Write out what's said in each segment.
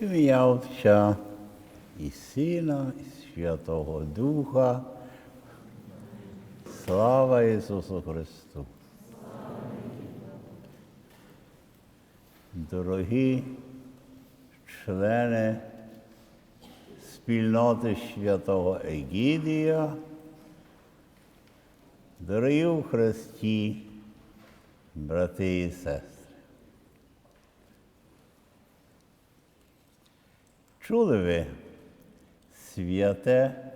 В ім'я Отця і Сина, і Святого Духа. Слава Ісусу Христу! Дорогі члени спільноти святого Егідія, дорогі у Христі, брати і сестри. Чули ви святе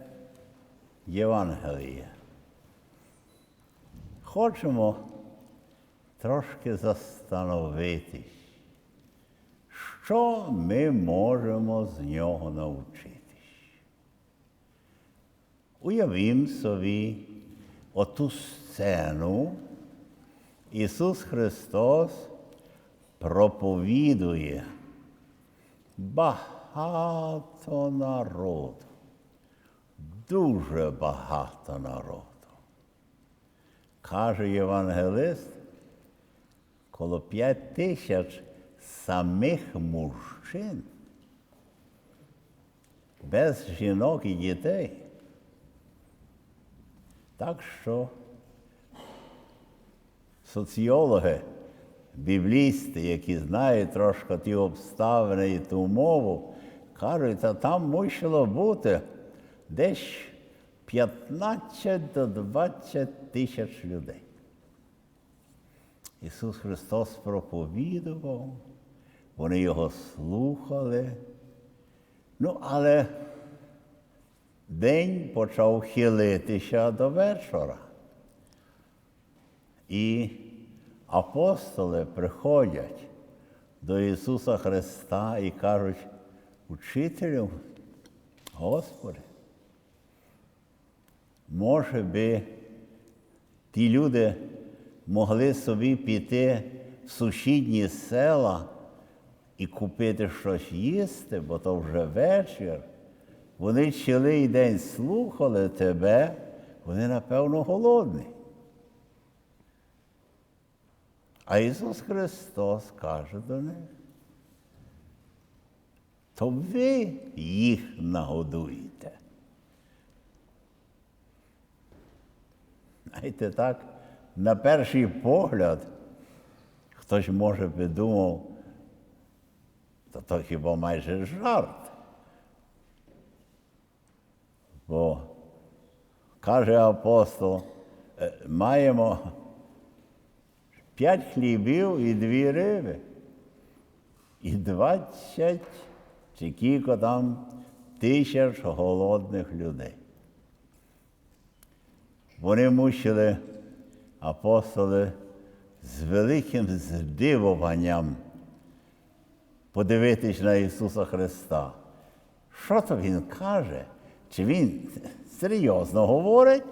Євангеліє? Хочемо трошки застановитись, що ми можемо з нього навчитись. Уявім собі оту сцену. Ісус Христос проповідує багато народу, дуже багато народу. Каже євангелист, коло п'ять тисяч самих мужчин, без жінок і дітей. Так що соціологи, біблісти, які знають трошки ті обставини і ту мову, кажуть, що там мусило бути десь 15 до 20 тисяч людей. Ісус Христос проповідував, вони його слухали. Ну, але день почав хилитися до вечора. І апостоли приходять до Ісуса Христа і кажуть, учителю, Господи, може би ті люди могли собі піти в сусідні села і купити щось їсти, бо то вже вечір. Вони цілий день слухали тебе, вони, напевно, голодні. А Ісус Христос каже до них, то ви їх нагодуєте. Знаєте, так, на перший погляд, хтось може би думав, то то хіба майже жарт. Бо каже апостол, «Е, маємо п'ять хлібів і дві риби. І двадцять чи кілько там тисяч голодних людей. Вони мусили апостоли з великим здивуванням подивитись на Ісуса Христа. Що то Він каже? Чи Він серйозно говорить?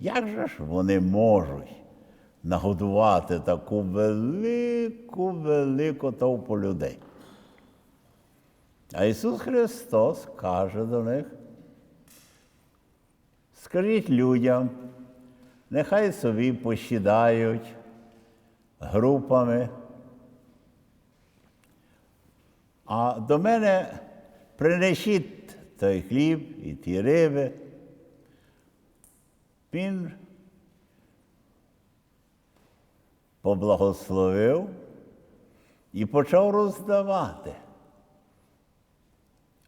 Як же ж вони можуть нагодувати таку велику, велику товпу людей? А Ісус Христос каже до них, скажіть людям, нехай собі посідають групами, а до мене принесіть той хліб і ті риби. Він поблагословив і почав роздавати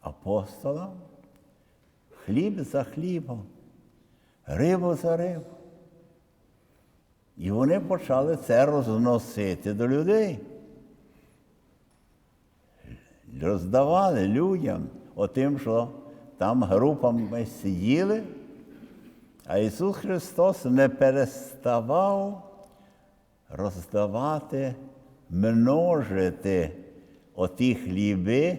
апостолам хліб за хлібом, рибу за рибу. І вони почали це розносити до людей. Роздавали людям отим, що там групами сиділи, а Ісус Христос не переставав роздавати, множити оті хліби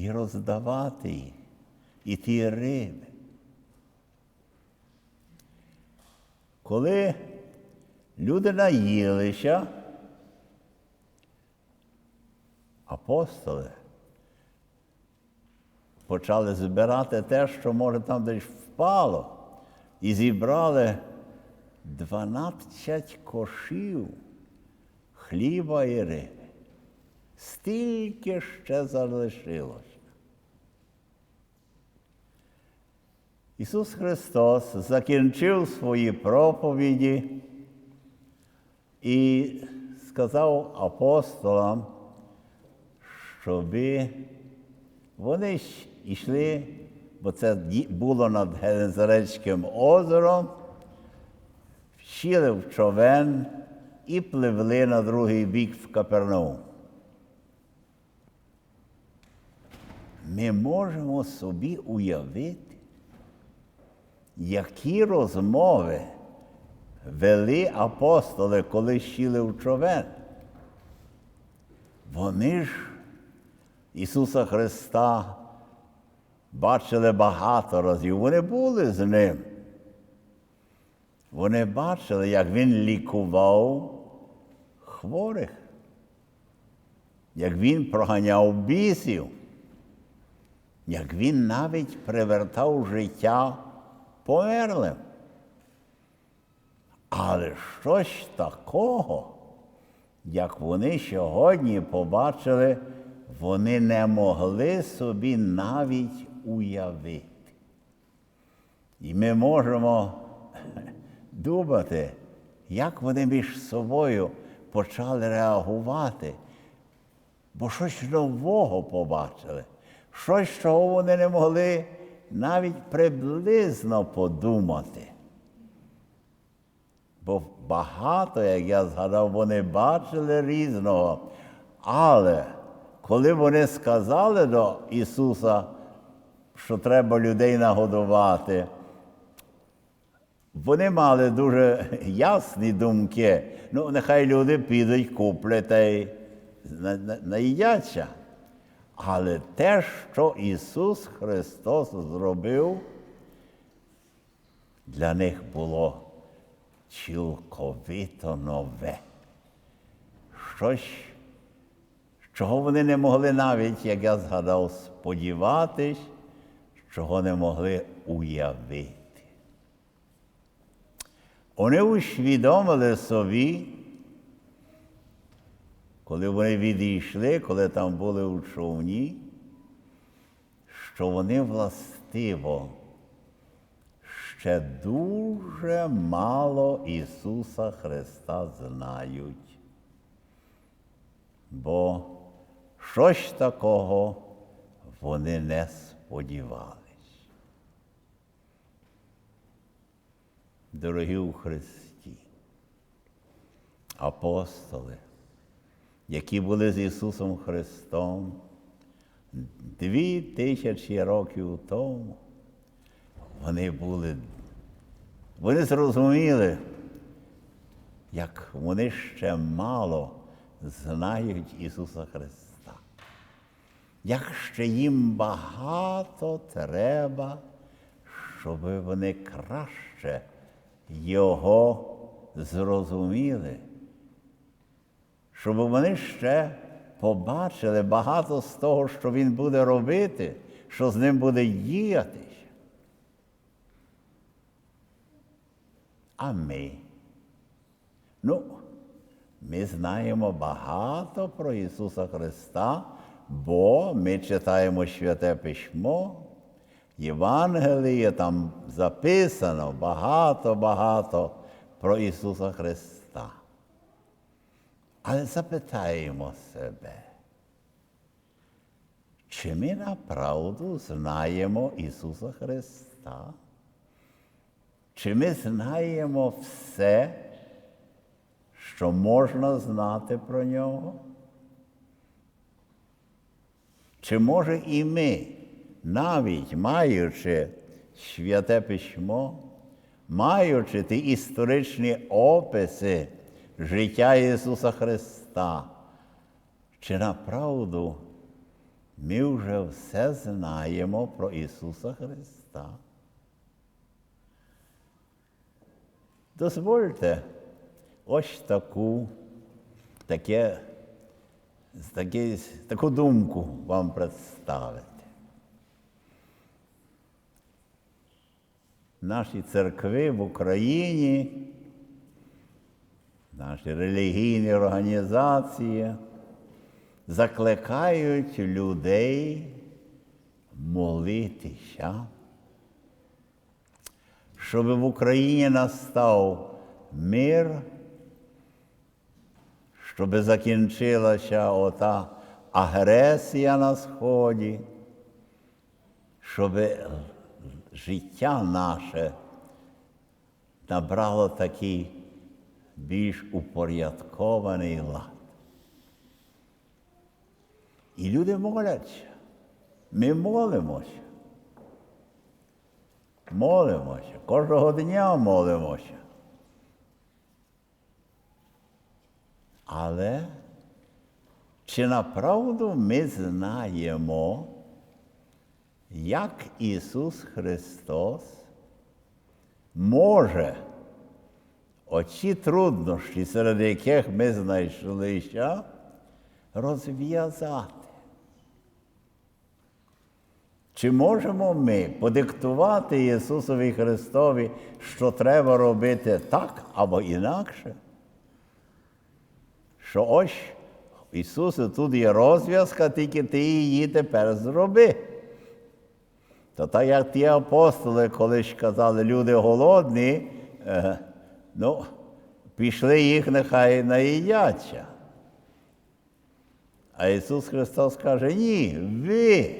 і роздавати і ті риби. Коли люди наїлися, апостоли почали збирати те, що, може, там десь впало, і зібрали 12 кошів хліба і риби. стільки ще залишилось. Ісус Христос закінчив свої проповіді і сказав апостолам, щоби вони йшли, бо це було над Генезарецьким озером, сіли в човен і пливли на другий бік в Капернаум. Ми можемо собі уявити, які розмови вели апостоли, коли сіли в човен. Вони ж Ісуса Христа бачили багато разів. Вони були з ним. Вони бачили, як Він лікував хворих, як Він проганяв бісів, як Він навіть привертав життя померлим. Але щось такого, як вони сьогодні побачили, вони не могли собі навіть уявити. І ми можемо думати, як вони між собою почали реагувати, бо щось нового побачили, щось, чого вони не могли навіть приблизно подумати. Бо багато, як я згадав, вони бачили різного. Але коли вони сказали до Ісуса, що треба людей нагодувати, вони мали дуже ясні думки. Ну, нехай люди підуть, куплять та й на- на- наїдяться. Але те, що Ісус Христос зробив, для них було цілковито нове. Щось, чого вони не могли навіть, як я згадав, сподіватись, чого не могли уявити. Вони усвідомили собі, коли вони відійшли, коли там були у човні, що вони властиво ще дуже мало Ісуса Христа знають. Бо щось такого вони не сподівались. Дорогі у Христі, апостоли, які були з Ісусом Христом дві тисячі років тому, вони були, вони зрозуміли, як вони ще мало знають Ісуса Христа. Як ще їм багато треба, щоб вони краще Його зрозуміли, щоб вони ще побачили багато з того, що Він буде робити, що з ним буде діятись. А ми. Ну, ми знаємо багато про Ісуса Христа, бо ми читаємо Святе Письмо, Євангеліє, там записано багато-багато про Ісуса Христа. Але запитаємо себе, чи ми направду знаємо Ісуса Христа? Чи ми знаємо все, що можна знати про нього? Чи може і ми, навіть маючи святе письмо, маючи ті історичні описи життя Ісуса Христа, чи направду ми вже все знаємо про Ісуса Христа? Дозвольте ось таку, таке, таке, таку думку вам представити. Наші церкви в Україні, наші релігійні організації закликають людей молитися, щоб в Україні настав мир, щоб закінчилася ота агресія на Сході, щоб життя наше набрало такий більш упорядкований лад. І люди моляться. Ми молимося. Молимося. Кожного дня молимося. Але чи направду ми знаємо, як Ісус Христос може оці труднощі, серед яких ми знайшлися, розв'язати? Чи можемо ми подиктувати Ісусові Христові, що треба робити так або інакше? Що ось Ісусе, тут є розв'язка, тільки ти її тепер зроби. То так як ті апостоли, коли казали, люди голодні, е, ну, пішли їх, нехай наїдяться. А Ісус Христос каже, ні, ви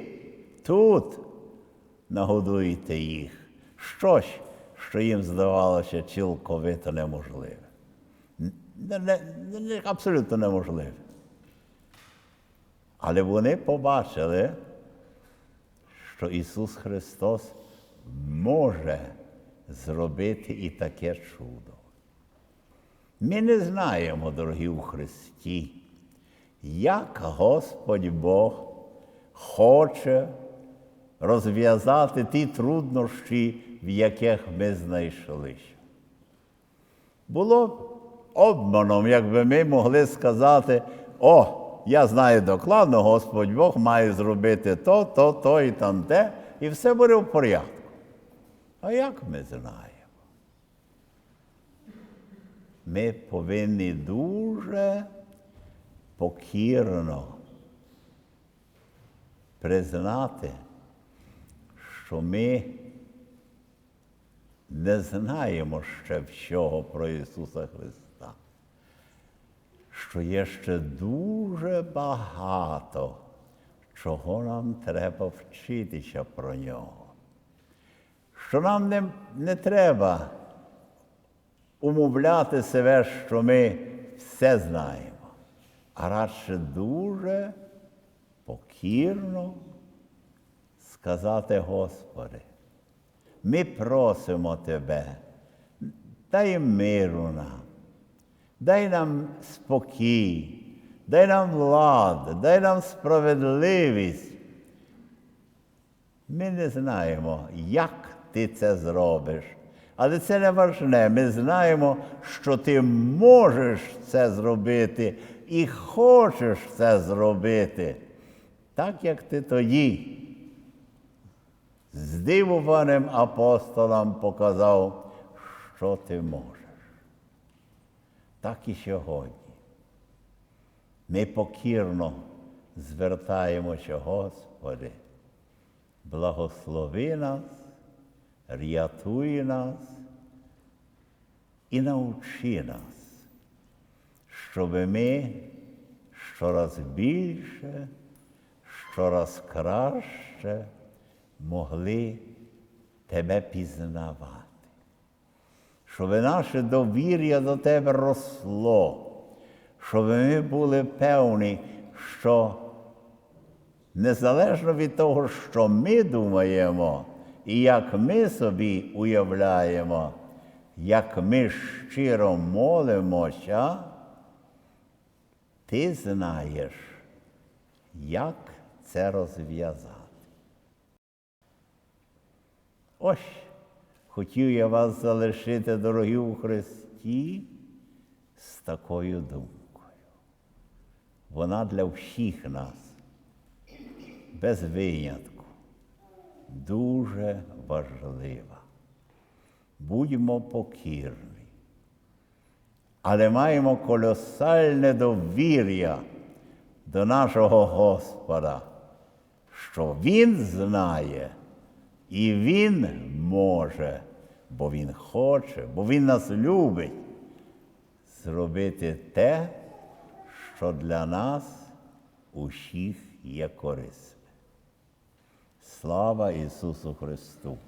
тут нагодуєте їх. Щось, що їм здавалося цілковито неможливе. Не, не, не, абсолютно неможливе. Але вони побачили, що Ісус Христос може зробити і таке чудо. Ми не знаємо, дорогі у Христі, як Господь Бог хоче розв'язати ті труднощі, в яких ми знайшлися. Було б обманом, якби ми могли сказати, о, я знаю докладно, Господь Бог має зробити то, то, то і там те, і все буде в порядку. А як ми знаємо? Ми повинні дуже покірно признати, що ми не знаємо ще всього про Ісуса Христа, що є ще дуже багато, чого нам треба вчитися про нього. Що нам не, не треба умовляти себе, що ми все знаємо, а радше дуже покірно сказати, Господи, ми просимо Тебе, дай миру нам, дай нам спокій, дай нам влад, дай нам справедливість. Ми не знаємо, як ти це зробиш. Але це не важне. Ми знаємо, що ти можеш це зробити і хочеш це зробити, так як ти тоді здивованим апостолам показав, що ти можеш. Так і сьогодні. Ми покірно звертаємося, Господи, благослови нас, рятуй нас і навчи нас, щоб ми щораз більше, щораз краще могли Тебе пізнавати, щоб наше довір'я до Тебе росло, щоб ми були певні, що незалежно від того, що ми думаємо і як ми собі уявляємо, як ми щиро молимося, ти знаєш, як це розв'язати. Ось хотів я вас залишити, дорогі у Христі, з такою думкою. Вона для всіх нас, без винятку, дуже важлива. Будьмо покірні, але маємо колосальне довір'я до нашого Господа, що Він знає і Він може, бо Він хоче, бо Він нас любить зробити те, що для нас усіх є корисне. Слава Ісусу Христу!